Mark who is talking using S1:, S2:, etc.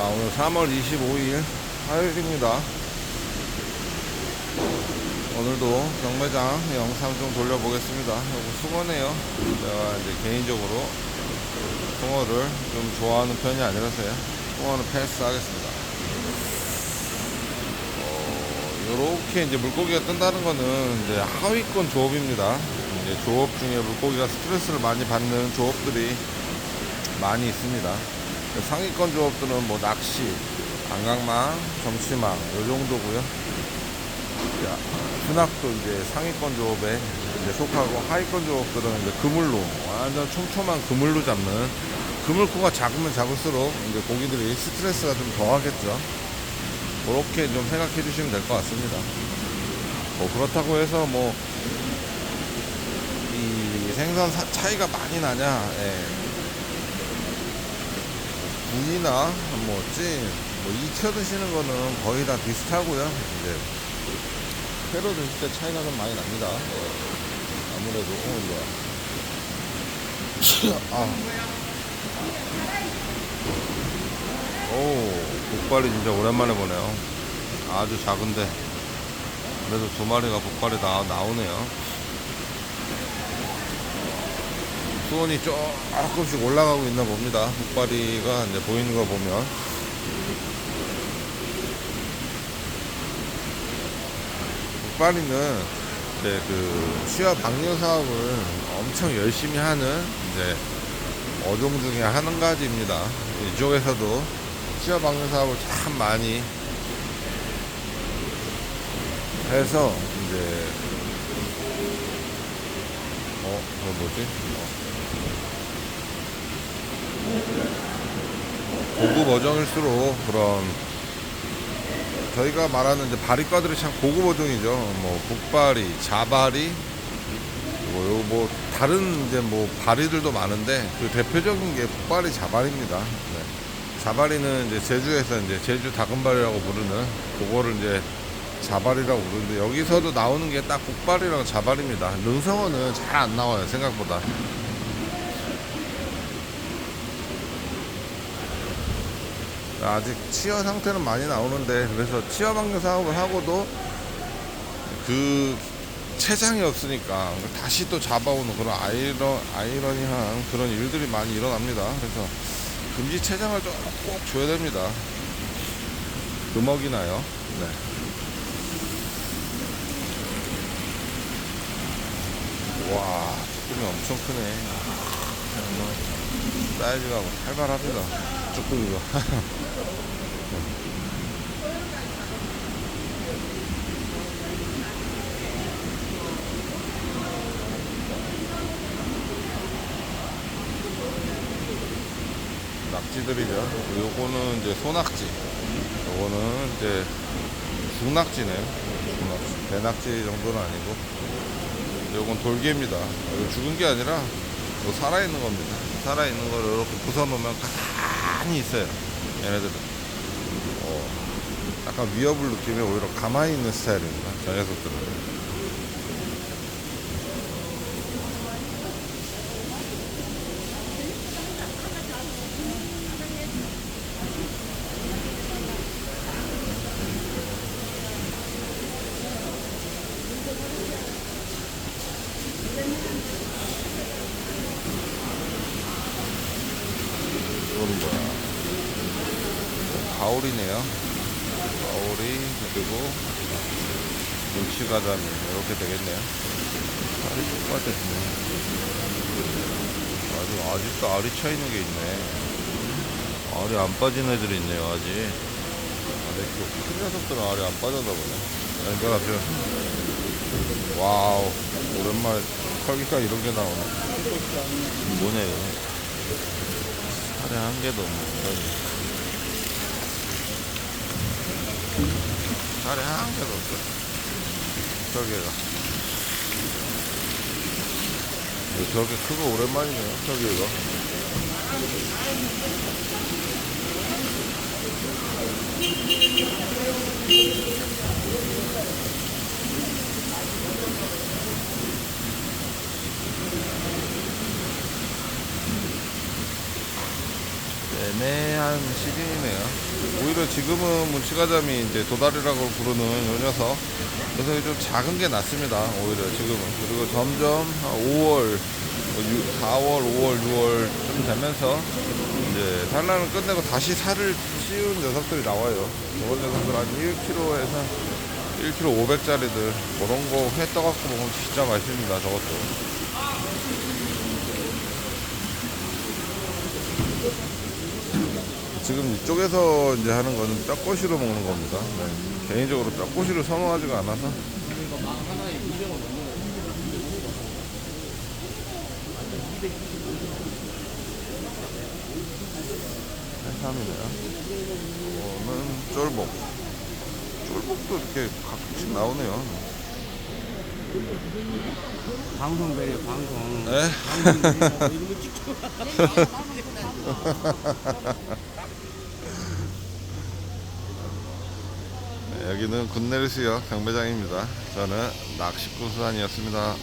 S1: 자, 오늘 3월 25일 화요일입니다. 오늘도 경매장 영상 좀 돌려보겠습니다. 이거 숭어네요. 제가 이제 개인적으로 숭어를 좀 좋아하는 편이 아니라서요. 숭어는 패스하겠습니다. 어, 요렇게 이제 물고기가 뜬다는 거는 이제 하위권 조업입니다. 이제 조업 중에 물고기가 스트레스를 많이 받는 조업들이 많이 있습니다. 상위권 조업들은 뭐 낚시, 안강망, 점치망 요 정도고요. 자, 순학도 이제 상위권 조업에 이제 속하고 하위권 조업들은 이제 그물로 완전 촘촘한 그물로 잡는 그물코가 작으면 작을수록 이제 고기들이 스트레스가 좀 더하겠죠. 그렇게 좀 생각해 주시면 될 것 같습니다. 뭐 그렇다고 해서 뭐 이 생선 사- 차이가 많이 나냐? 예. 군이나 뭐 찜, 뭐 익혀 드시는 거는 거의 다 비슷하고요. 이제 회로 드실 때 차이가 좀 많이 납니다. 예. 아무래도 어, 뭐야. 아. 오, 복발이 진짜 오랜만에 보네요. 아주 작은데 그래도 두 마리가 복발이 나, 나오네요. 수온이 조금씩 올라가고 있나 봅니다. 북바리가 이제 보이는 거 보면. 북바리는 이제 그 취업 방류 사업을 엄청 열심히 하는 이제 어종 중에 한 가지입니다. 이쪽에서도 취업 방류 사업을 참 많이 해서 이제 어, 그거 뭐지? 고급 어종일수록 그런 저희가 말하는 이제 바리과들이 참 고급 어종이죠. 뭐 북바리, 자바리, 뭐, 요뭐 다른 이제 뭐 바리들도 많은데 그 대표적인 게 북바리, 자바리입니다. 네. 자바리는 이제 제주에서 이제 제주 다금바리라고 부르는 그거를 이제 자발이라고 부르는데 여기서도 나오는 게 딱 국발이랑 자발입니다. 능성어는 잘 안 나와요 생각보다. 아직 치어 상태는 많이 나오는데 그래서 치어 방류 사업을 하고도 그 체장이 없으니까 다시 또 잡아오는 그런 아이러, 아이러니한 그런 일들이 많이 일어납니다. 그래서 금지 체장을 좀 꼭 줘야 됩니다. 금어기나요? 네. 와, 쭈꾸미 엄청 크네. 사이즈가 활발합니다. 쭈꾸미가. 낙지들이죠. 요거는 이제 소낙지. 요거는 이제 중낙지네요. 중낙지. 대낙지 정도는 아니고. 요건 돌개입니다. 이거 죽은 게 아니라 뭐 살아있는 겁니다. 살아있는 거를 이렇게 부숴놓으면 가만히 있어요. 얘네들은. 어, 약간 위협을 느끼면 오히려 가만히 있는 스타일입니다. 저 녀석들은. 이거는 뭐야? 가오리네요. 가오리 그리고 눈치가자미 이렇게 되겠네요. 알이 똑같아지네. 아직 아직도 알이 차 있는 게 있네. 알이 안 빠진 애들이 있네요 아직. 아직 큰 녀석들은 알이 안 빠졌나 보네. 그러니까 앞에 와우 오랜만에 털기가 이런 게 나오네. 뭐냐 이거. 살에 한 개도 없네. 살에 한 개도 없어. 저기가. 저게 크고 오랜만이네요. 저기가. 네, 애매한 시기네요. 오히려 지금은 문치가자미 이제 도다리라고 부르는 요 녀석. 녀석이 좀 작은 게 낫습니다. 오히려 지금은. 그리고 점점 5월, 4월, 5월, 6월쯤 되면서 이제 산란을 끝내고 다시 살을 찌운 녀석들이 나와요. 이런 녀석들 한 1kg에서 1kg 500짜리들 그런 거회 떠갖고 먹으면 진짜 맛있습니다. 저것도. 지금 이쪽에서 이제 하는 거는 뼈꼬시로 먹는 겁니다. 네. 개인적으로 뼈꼬시를 선호하지가 않아서. 해삼이네요. 이거는 쫄복. 쫄복도 이렇게 가끔씩 나오네요.
S2: 방송 배려 방송.
S1: 네? 네, 여기는 군내리수역 경매장입니다. 저는 낚시꾼 수산이었습니다.